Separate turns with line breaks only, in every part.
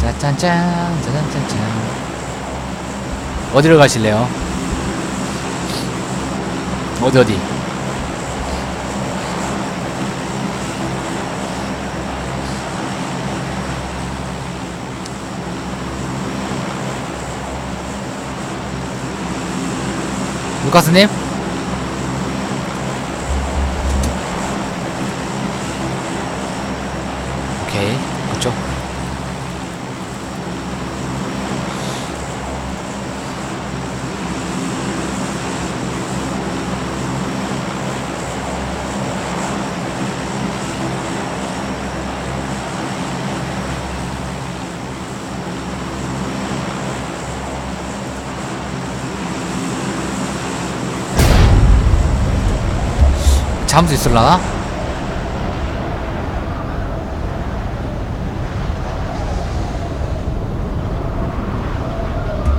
짜짠짠 짜잔짠짠 어디로 가실래요? 어디 어디? 루카스님? 오케이 그쪽 잠수 있을라나?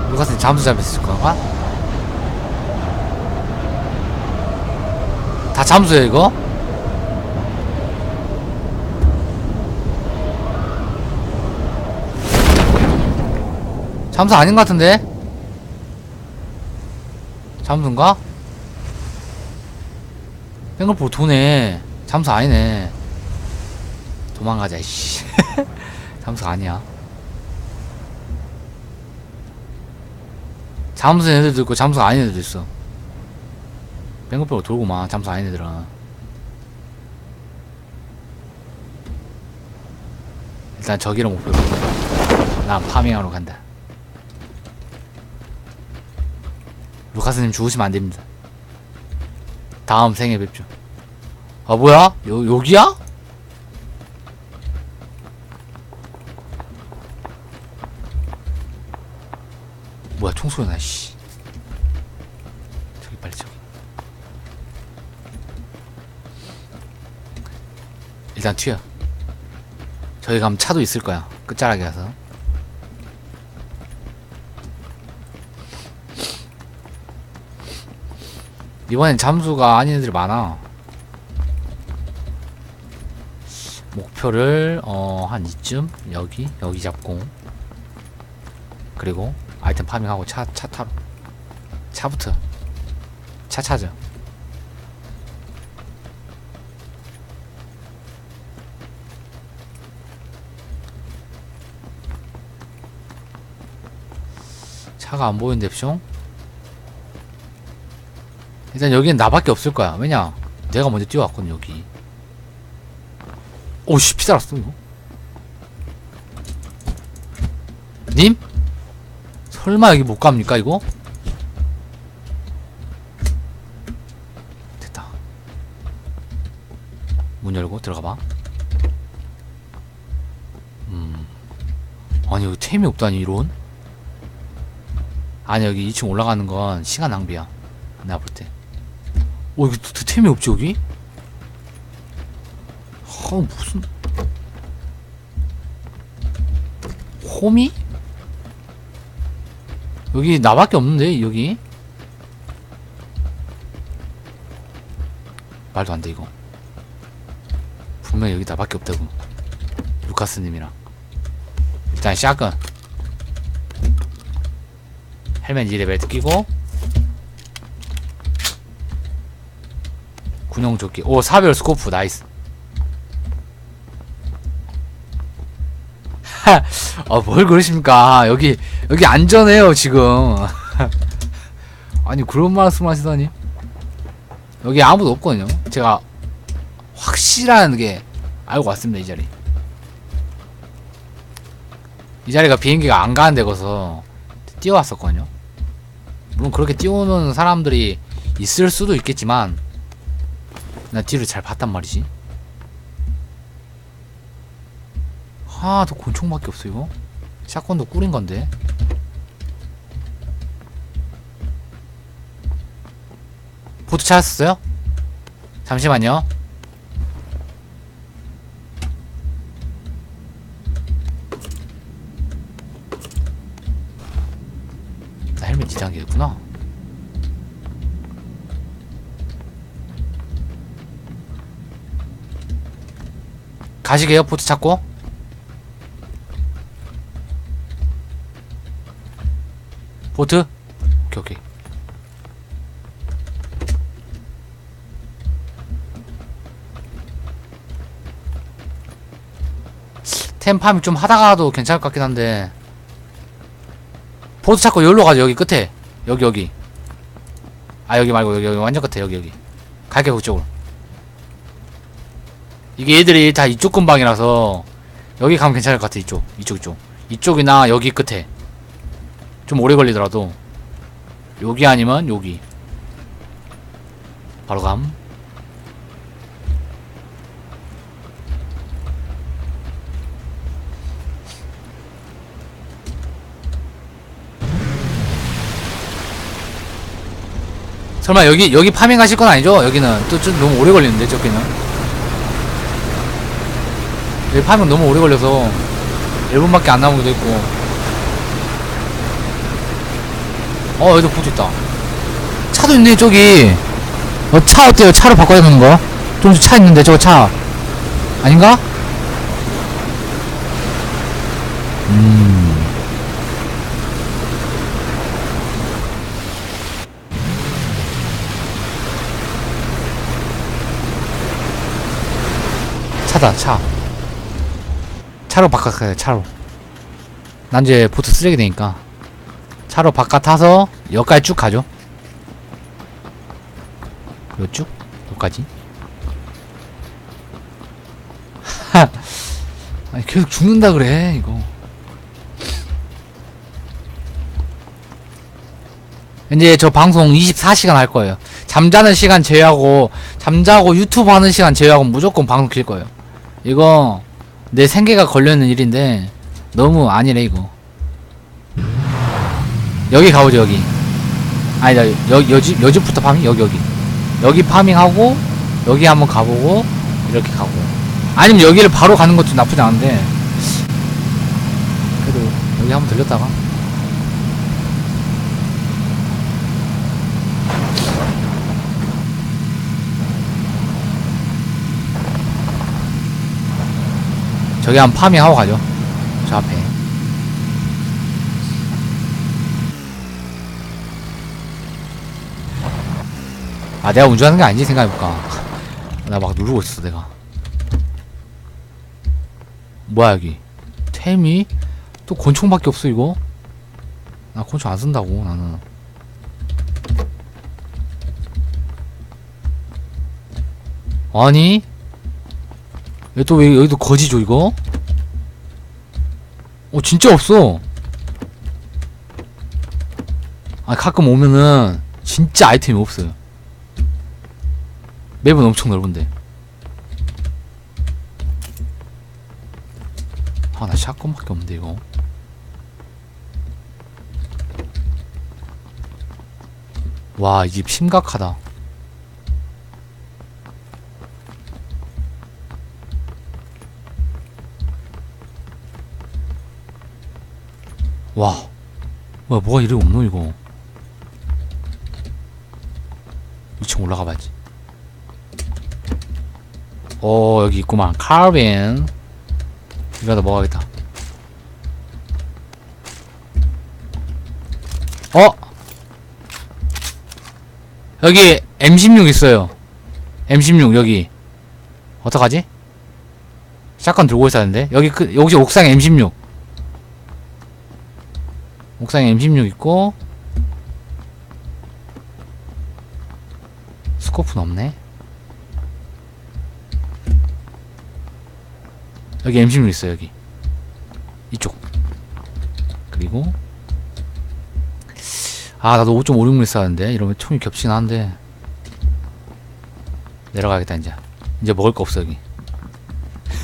루카스님 잠수 잡혔을 건가? 다 잠수야 이거? 잠수 아닌 것 같은데? 잠수인가? 뱅글포 도네. 잠수 아니네. 도망가자 이씨. 잠수 아니야. 잠수 애들도 있고 잠수 아닌 애들도 있어. 뱅글포 돌고만 잠수 아닌 애들은. 일단 저기를 목표로 난 파밍하러 간다. 루카스님 죽으시면 안됩니다 다음 생에 뵙죠. 아 뭐야? 요 여기야? 뭐야 총소리 나 씨. 저기 빨리 저기. 일단 튀어. 저기 가면 차도 있을 거야. 끝자락에 가서. 이번엔 잠수가 아닌 애들이 많아. 목표를 어 한 이쯤 여기 여기 잡고 그리고 아이템 파밍하고 차 차 타러 차부터 차 찾아. 차가 안 보이는데 뿅? 일단 여기는 나밖에 없을 거야. 왜냐? 내가 먼저 뛰어왔거든 여기. 오씨 피살았어 이거. 님? 설마 여기 못 갑니까 이거? 됐다. 문 열고 들어가봐. 음. 아니 여기 템이 없다니 이런? 아니 여기 2층 올라가는 건 시간 낭비야. 내가 볼 때. 오 이거 드- 템이 없지 여기? 아 무슨. 호미? 여기 나밖에 없는데 여기? 말도 안 돼 이거. 분명 여기 나밖에 없다고. 루카스님이랑. 일단 샷건 헬멧 2레벨 끼고 군용 조끼. 오 사별 스코프 나이스. 아뭘 그러십니까? 여기 여기 안전해요 지금. 아니 그런 말씀 하시다니. 여기 아무도 없거든요. 제가 확실한 게 알고 왔습니다 이 자리. 이 자리가 비행기가 안 가는 데거서 뛰어왔었거든요. 물론 그렇게 뛰어오는 사람들이 있을 수도 있겠지만 나 뒤를 잘 봤단 말이지. 아, 더 곤충밖에 없어 이거. 샷건도 꿀인 건데. 보트 찾았어요? 잠시만요. 나 헬멧 뒤단계였구나. 가시게요 보트 그 찾고. 보트? 오케이 오케이. 템팜 좀 하다가도 괜찮을 것 같긴 한데. 보드 찾고 여기로 가죠 여기 끝에. 여기 여기. 아 여기 말고 여기 여기 완전 끝에 여기 여기. 갈게 그쪽으로. 이게 얘들이 다 이쪽 근방이라서 여기 가면 괜찮을 것 같아 이쪽. 이쪽 이쪽. 이쪽이나 여기 끝에. 좀 오래 걸리더라도. 여기 아니면 여기. 바로 감. 설마 여기 여기 파밍 하실 건 아니죠? 여기는. 또 좀 너무 오래 걸리는데 저기는 여기 파밍 너무 오래 걸려서 1분밖에 안 남은 것도 있고 어 여기도 보트 있다 차도 있네 저기 어 차 어때요? 차로 바꿔야 되는 거? 좀 차 있는데 저거 차 아닌가? 음 차다 차 차로 바꿔가요 차로. 난 이제 보트 쓰레기 되니까. 차로 바깥 타서 여기까지 쭉 가죠. 그리고 쭉? 여기까지? 아니 계속 죽는다 그래 이거. 이제 저 방송 24시간 할 거예요. 잠자는 시간 제외하고 잠자고 유튜브 하는 시간 제외하고 무조건 방송 킬 거예요. 이거 내 생계가 걸려있는 일인데 너무 아니래 이거. 여기 가보죠 여기. 아니다 여, 여집 여집부터 파밍? 여기 여기. 여기 파밍하고 여기 한번 가보고 이렇게 가고. 아니면 여기를 바로 가는 것도 나쁘지 않은데. 그래도 여기 한번 들렸다가 저기 한번 파밍하고 가죠. 저 앞에. 아 내가 운전하는 게 아니지 생각해볼까. 나 막 누르고 있었어 내가. 뭐야 여기? 템이? 또 권총밖에 없어 이거? 나 권총 안 쓴다고 나는. 아니 또 왜 여기도 거지죠 이거? 어 진짜 없어. 아 가끔 오면은 진짜 아이템이 없어요. 맵은 엄청 넓은데. 아 나 샷건밖에 없는데 이거. 와이집 심각하다 와 뭐야 뭐가 이리 없노 이거? 2층 올라가 봐야지. 어 여기 있구만. 카빈 이거다 먹어야겠다. 어? 여기 M16 있어요. M16 여기. 어떡하지? 샷건 들고 있었는데? 여기 그 여기 옥상에 M16 옥상에 M16 있고 스코프는 없네. 여기 M16 있어 여기. 이쪽. 그리고 아 나도 5.56mm 쐈는데. 이러면 총이 겹치긴 한데. 내려가야겠다 이제. 이제 먹을 거 없어 여기.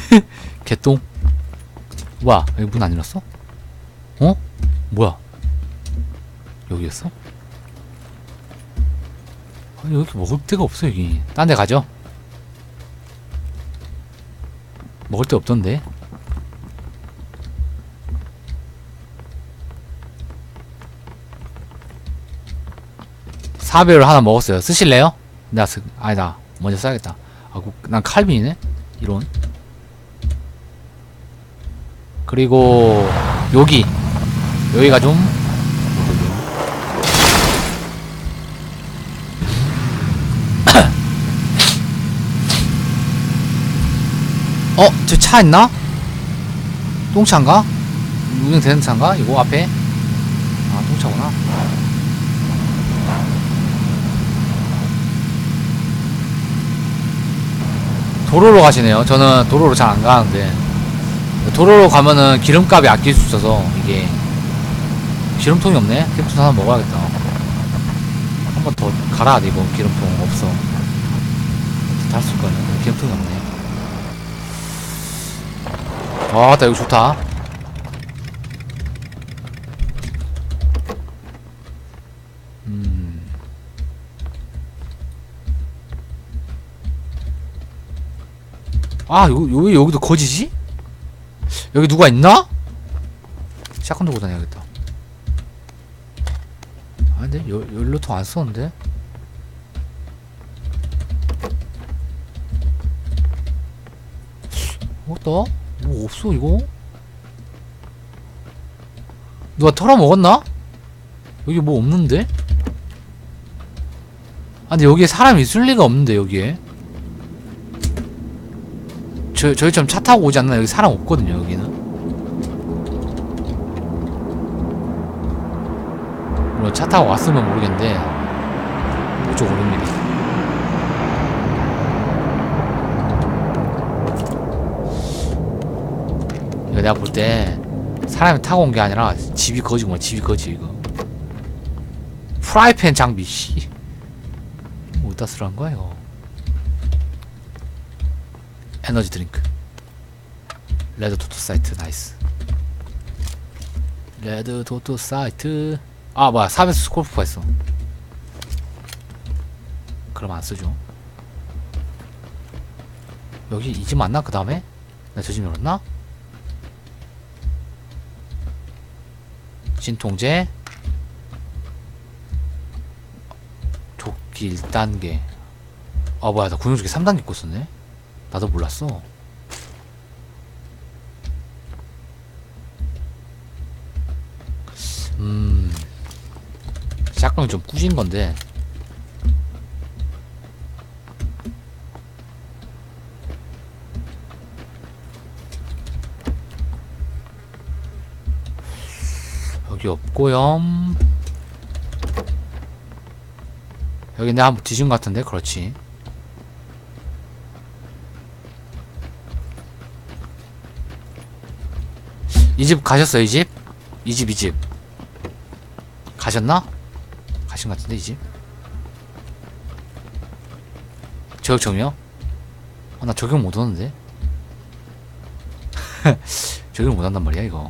개똥? 뭐야 여기 문 안 열었어? 어? 뭐야 여기였어? 아니 여기 먹을 데가 없어 여기. 딴 데 가죠? 먹을 데 없던데. 사배를 하나 먹었어요. 쓰실래요? 나 쓰, 아니다 먼저 써야겠다. 아, 그- 난 칼빈이네? 이런 그리고 여기. 여기가 좀 어? 저 차 있나? 똥차인가? 운행되는 차인가? 이거 앞에? 아 똥차구나 도로로 가시네요 저는 도로로 잘 안 가는데 도로로 가면은 기름값이 아낄 수 있어서 이게 기름통이 없네? 기름통 하나 먹어야겠다 한 번 더 갈아야 돼 이거 기름통 없어 달수 있거든 기름통이 없네 와나 이거 좋다 음 아, 요, 요, 왜 여기도 거지지? 여기 누가 있나? 샷건 들고 다녀야겠다. 아, 근데 여, 연료통 안 썼는데? 어, 또? 뭐 없어, 이거? 누가 털어먹었나? 여기 뭐 없는데? 아, 근데 여기에 사람이 있을 리가 없는데, 여기에. 저, 저희처럼 차 타고 오지 않나? 여기 사람 없거든요, 여기는. 물론 차 타고 왔으면 모르겠는데, 무조건 오릅니다. 이거 내가 볼 때, 사람이 타고 온 게 아니라, 집이 거지구만, 집이 거지, 이거. 프라이팬 장비, 씨. 뭐 어디다 쓰라는 거야, 이거. 에너지 드링크. 레드 도트 사이트 나이스. 레드 도트 사이트. 아 뭐야 사베스 스콜프가 있어. 그럼 안 쓰죠. 여기 이 집 맞나 그 다음에? 나 저 집 열었나 진통제 조끼 1단계 아 뭐야 나 군용조끼 3단계 거 썼네 나도 몰랐어. 음, 샷건이 좀 꾸진 건데. 여기 없고요. 여기 내가 한번 뒤진 것 같은데, 그렇지. 이 집 가셨어요 이 집? 이 집 이 집 가셨나? 가신 것 같은데 이 집? 저격 정이요? 아, 나 저격 못 하는데 저격 못 한단 말이야 이거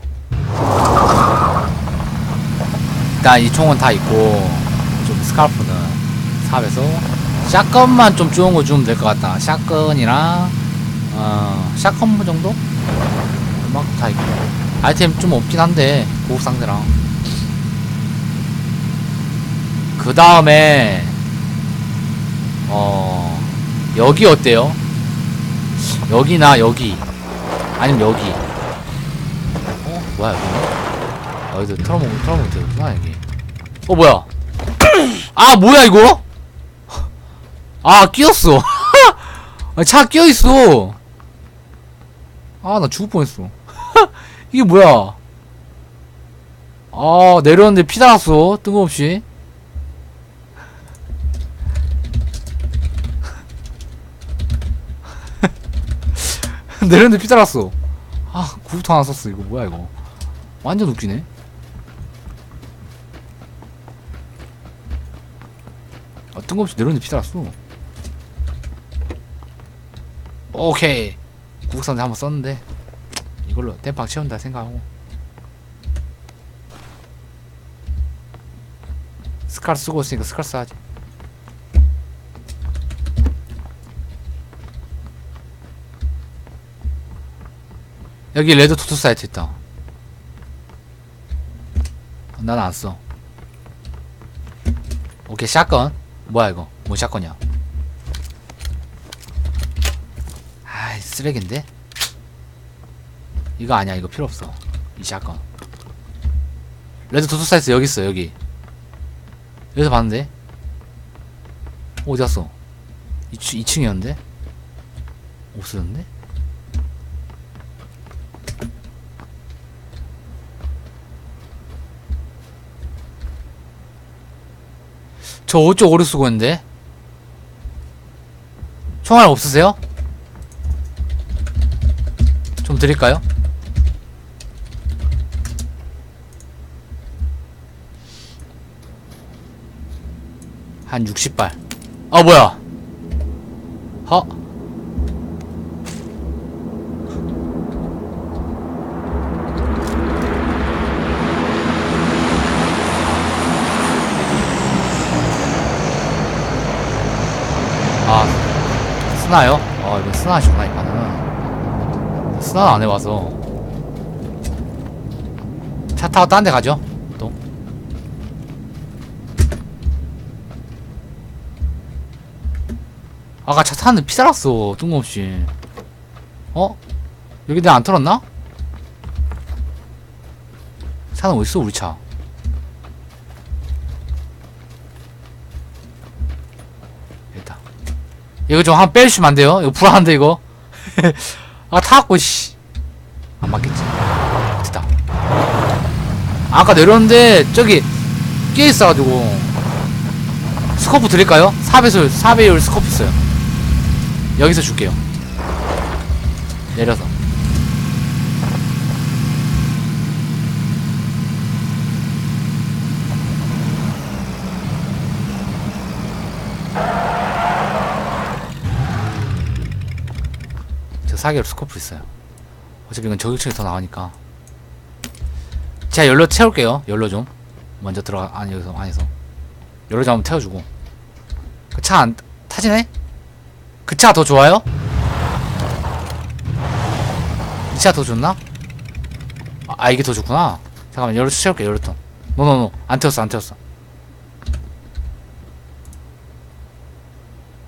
일단 이 총은 다 있고 좀 스카르프는 삽에서 샷건만 좀 좋은 거 주면 될 것 같다. 샷건이랑 어 샷건 정도? 음악 다 있고. 아이템 좀 없긴 한데 고급 상대랑. 그 다음에 어 여기 어때요? 여기나 여기. 아니면 여기. 어? 뭐야 여기 여기도 털어먹으면 털어먹으면 되구나 여기 어 뭐야? 아 뭐야 이거? 아 끼었어. 아, 차 끼어있어. 아 나 죽을 뻔했어. 이게 뭐야? 아 내렸는데 피 달았어. 뜬금없이. 내렸는데 피 달았어. 아 구부터 하나 썼어. 이거 뭐야 이거? 완전 웃기네 뜬금없이 내렸는데 피 달았어 오케이. 구급상자 한번 썼는데. 이걸로 땜빵 채운다 생각하고. 스카르 쓰고 있으니까 스카르 써야지. 여기 레드 토토 사이트 있다. 난 안 써. 오케이 샷건 뭐야 이거? 뭐 샷건이야? 아이 쓰레기인데? 이거 아니야 이거 필요 없어. 이 샷건. 레드 도트 사이트 여기 있어 여기. 여기서 봤는데? 어디 갔어? 2, 2층이었는데? 없어졌는데 저 어쩌고 오래 쓰고 있는데? 총알 없으세요? 좀 드릴까요? 한 60발. 아, 뭐야? 허? 아, 스나요? 어, 이거 스나시구나, 이거는. 스나 안 해봐서. 차 타고 딴 데 가죠, 또. 아까 차 타는데 피 달았어, 뜬금없이. 어? 여기 내가 안 털었나? 차는 어딨어, 우리 차? 이거 좀 한 빼주시면 안 돼요? 이거 불안한데, 이거? 아, 타갖고, 씨. 안 맞겠지. 됐다. 아까 내렸는데, 저기, 끼어있어가지고. 스코프 드릴까요? 4배율, 4배율 스코프 있어요. 여기서 줄게요. 내려서. 저 4개월 스코프 있어요. 어차피 이건 저격층이 더 나오니까. 제가 연료 채울게요. 연료 좀. 먼저 들어가, 아니, 여기서, 안에서. 연료 좀 한번 태워주고. 그 차 안, 타지네? 그 차 더 좋아요? 이 차 더 좋나? 아, 아, 이게 더 좋구나. 잠깐만, 연료 채울게, 연료통. 노노노. 안 태웠어, 안 태웠어.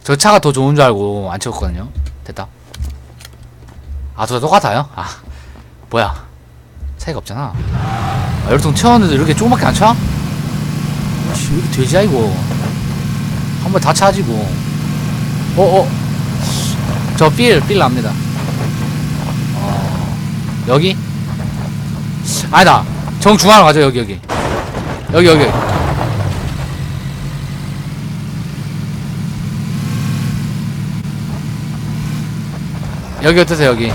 저 차가 더 좋은 줄 알고 안 채웠거든요. 됐다. 아, 둘 다 똑같아요? 아, 뭐야. 차이가 없잖아. 아, 열통 채웠는데 이렇게 조금밖에 안 차? 씨, 왜 이렇게 돼지야, 이거. 한 번 다 차지고. 어, 어. 저 삘, 삘 납니다. 어, 여기? 아니다. 정중앙으로 가죠, 여기, 여기. 여기, 여기. 여기 어떠세요, 여기?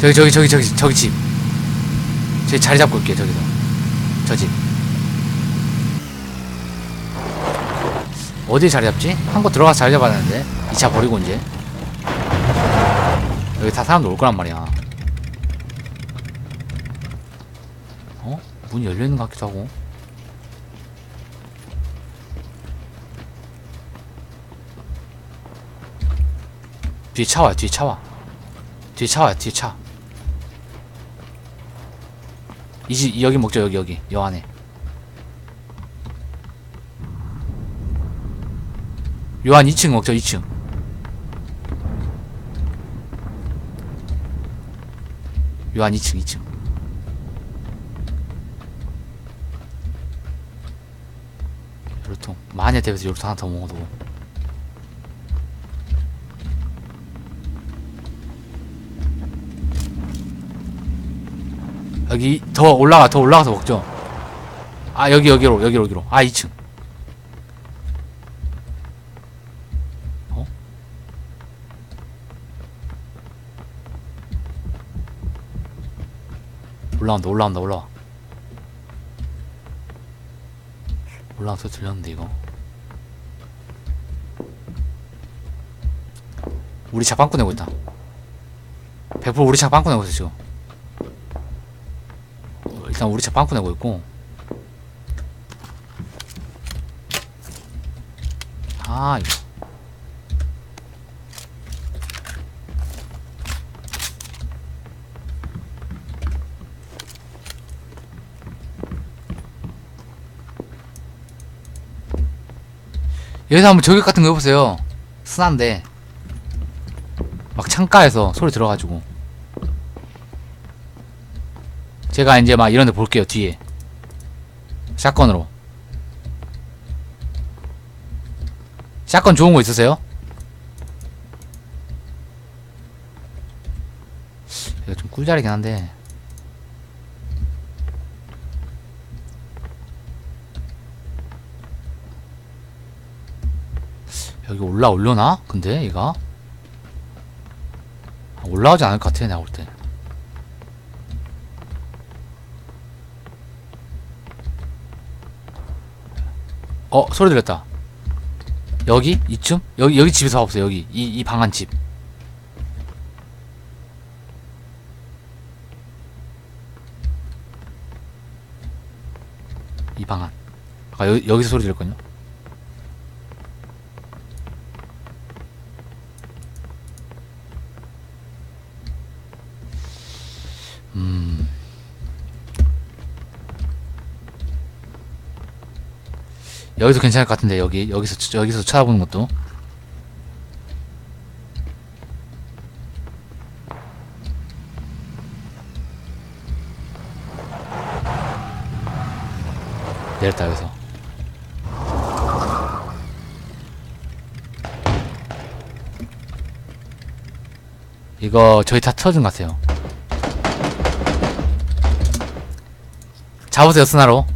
저기, 저기, 저기, 저기, 저기 집. 저기 자리 잡고 있게, 저기서. 저 집. 어디 자리 잡지? 한 곳 들어가서 자리 잡아야 되는데. 이 차 버리고 이제. 여기 다 사람들 올 거란 말이야. 어? 문 열려있는 것 같기도 하고. 뒤에 차 와요, 뒤에 차 와. 뒤에 차 와요, 뒤에 차. 이 집, 여기 먹죠, 여기, 여기. 여 안에. 요한 2층 먹죠, 2층. 요한 2층, 2층. 요르통. 만에 대비해서 요르통 하나 더 먹어도. 여기 더 올라가, 더 올라가서 먹죠. 아, 여기, 여기로, 여기로, 여기로. 아, 2층. 올라온다 올라온다 올라와 소리 들렸는데 이거 우리 차 빵꾸 내고 있다 100% 우리 차 빵꾸 내고 있어 지금 어, 일단 우리 차 빵꾸 내고 있고. 아 이거. 여기서 한번 저격 같은 거 해보세요. 순한데. 막 창가에서 소리 들어가지고 제가 이제 막 이런 데 볼게요 뒤에. 샷건으로. 샷건 좋은 거 있으세요? 이거 좀 꿀자리긴 한데. 여기 올라올려나? 근데 얘가? 아, 올라오지 않을 것 같아 내가 볼때 어 소리 들렸다 여기? 이쯤? 여기 여기 집에서 봐보세요 여기 이 이 방한 집 이 방안. 아까 여, 여기서 소리 들렸거든요. 여기서 괜찮을 것 같은데 여기 여기서 쳐- 여기서 쳐다보는 것도. 내렸다 여기서. 이거 저희 다 터진 것 같아요. 잡으세요 스나로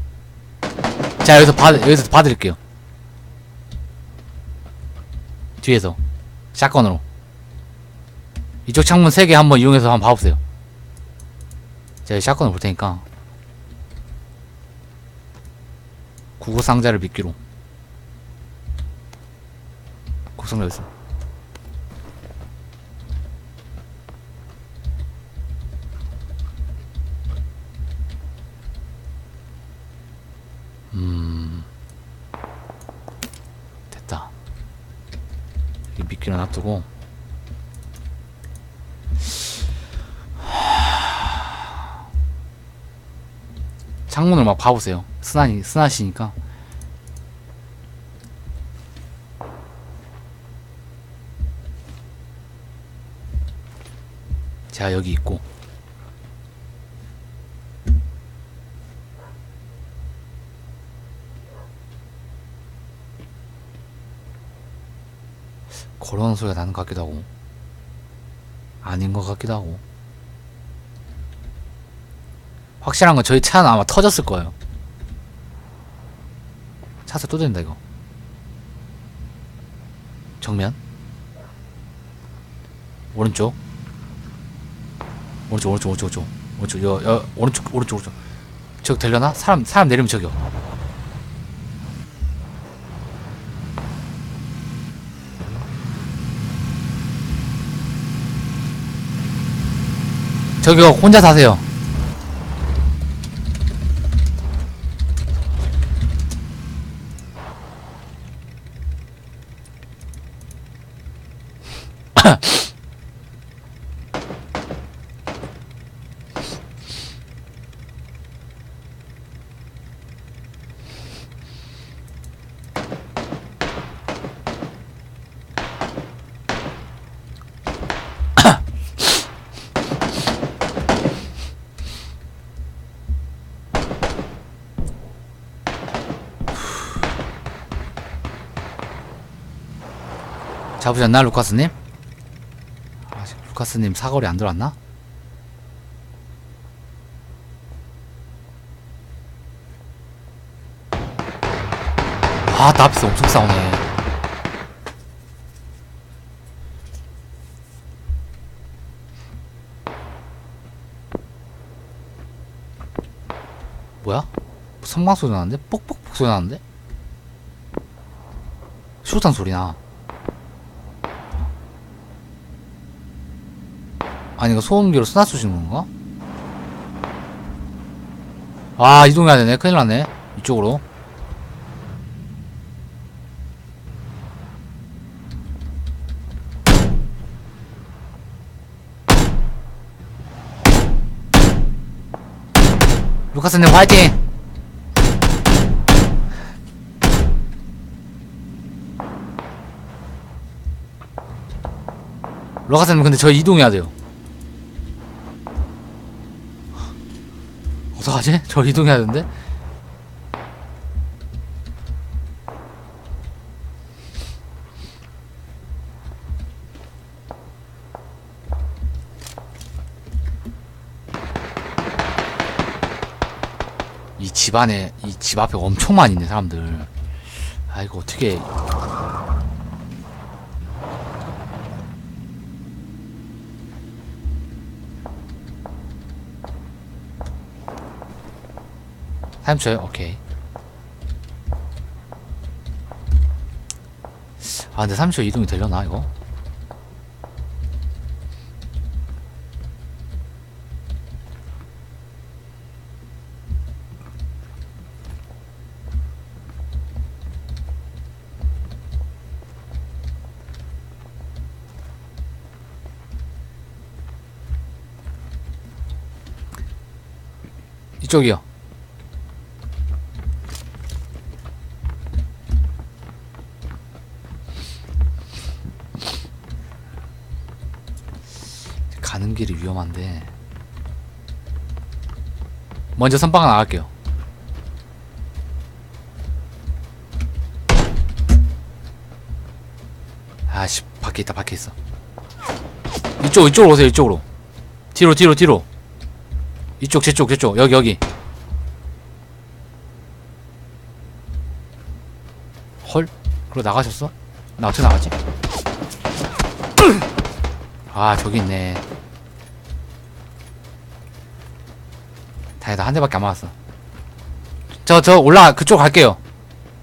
자 여기서 봐 여기서 봐드릴게요. 뒤에서. 샷건으로. 이쪽 창문 3개 한번 이용해서 한번 봐보세요. 제가 샷건을 볼 테니까. 구구 상자를 미끼로. 구성되어 있어 음 됐다 이 미끼를 놔두고. 창문을 막 봐보세요. 스나니 스나시니까. 제가 여기 있고 걸어오는 소리가 나는 것 같기도 하고 아닌 것 같기도 하고. 확실한 건 저희 차는 아마 터졌을 거예요. 차서 또 된다 이거. 정면? 오른쪽? 오른쪽 오른쪽 오른쪽 오른쪽. 오른쪽 여, 여, 오른쪽 오른쪽 오른쪽. 저기 되려나? 사람 사람 내리면 저기요 저기요 혼자 사세요 잡으셨나 루카스님? 아직 루카스님 사거리 안 들어왔나? 아, 나 앞에서 엄청 싸우네. 뭐야? 성광 소리 나는데? 뽁뽁뽁 소리 나는데? 수류탄 소리 나. 아니 이거 소음기로 스나 쏘시는 건가? 아 이동해야 되네 큰일 났네 이쪽으로 루카스님 화이팅! 루카스님 근데 저 이동해야 돼요 이제? 저 이동해야 하는데? 이 집안에 이 집 앞에 엄청 많이 있네 사람들 아 이거 어떻게 삼초요 오케이 아 근데 3초 이동이 되려나 이거? 이쪽이요. 위험한데. 먼저 선빵 나갈게요. 아씨 밖에 있다 밖에 있어. 이쪽 이쪽으로 오세요 이쪽으로. 뒤로 뒤로 뒤로. 이쪽 제쪽 제쪽 여기 여기. 헐? 그러 나가셨어? 나 어떻게 나가지? 아 저기 있네 다행이다 한 대밖에 안 맞았어. 저 저 올라 그쪽 갈게요.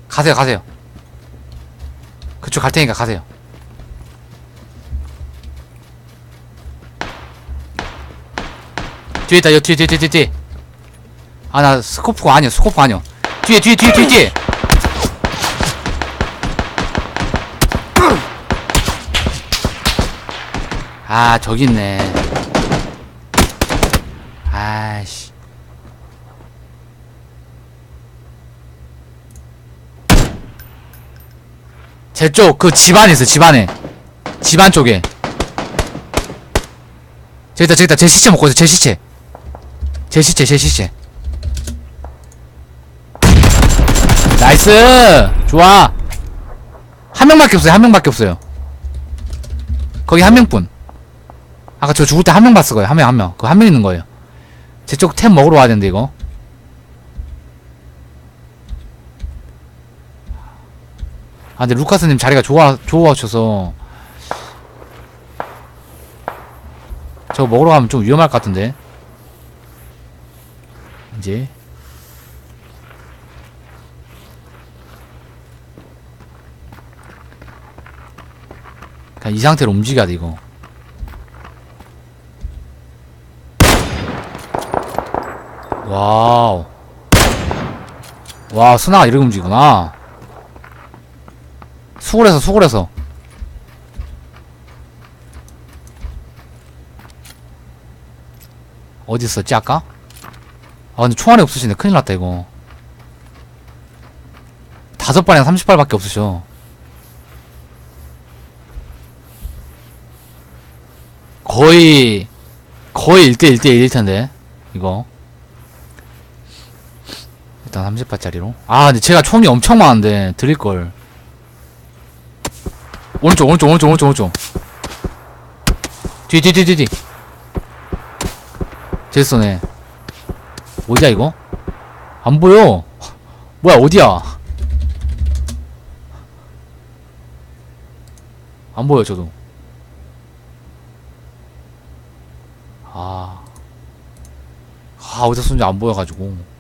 가세요 가세요. 그쪽 갈 테니까 가세요. 뒤에 있다 여 뒤에 뒤에 뒤에 뒤에 아 나 스코프가 아니야 스코프 아니야 뒤에 뒤에 뒤에 뒤에 뒤에. 아 저기 있네. 아이씨 제쪽 그 집안에 있어 집안에. 집안 쪽에. 저기다 저기다. 제 시체 먹고 있어 제 시체. 제 시체 제 시체. 나이스! 좋아. 한 명밖에 없어요 한 명밖에 없어요. 거기 한 명뿐. 아까 저 죽을 때 한 명 봤을 거예요 한 명 한명. 그 한 명 있는 거예요. 제 쪽 템 먹으러 와야 되는데 이거 아 근데 루카스님 자리가 좋아 좋아하셔서. 저거 먹으러 가면 좀 위험할 것 같은데. 이제. 이 상태로 움직여야 돼 이거. 와우. 와 스나가 이렇게 움직이구나 수골에서 수골에서. 어디 있었지 아까? 아 근데 총알이 없으시네. 큰일 났다 이거. 다섯 발이나 30발밖에 없으셔. 거의 거의 1대 1대 1일 텐데 이거. 일단 30발짜리로. 아 근데 제가 총이 엄청 많은데 드릴걸 오른쪽 오른쪽 오른쪽 오른쪽 오른쪽. 뒤 뒤 뒤 뒤뒤. 제스네. 어디야 이거? 안 보여. 뭐야 어디야? 안 보여 저도. 아, 아 어디서 쏜지 안 보여가지고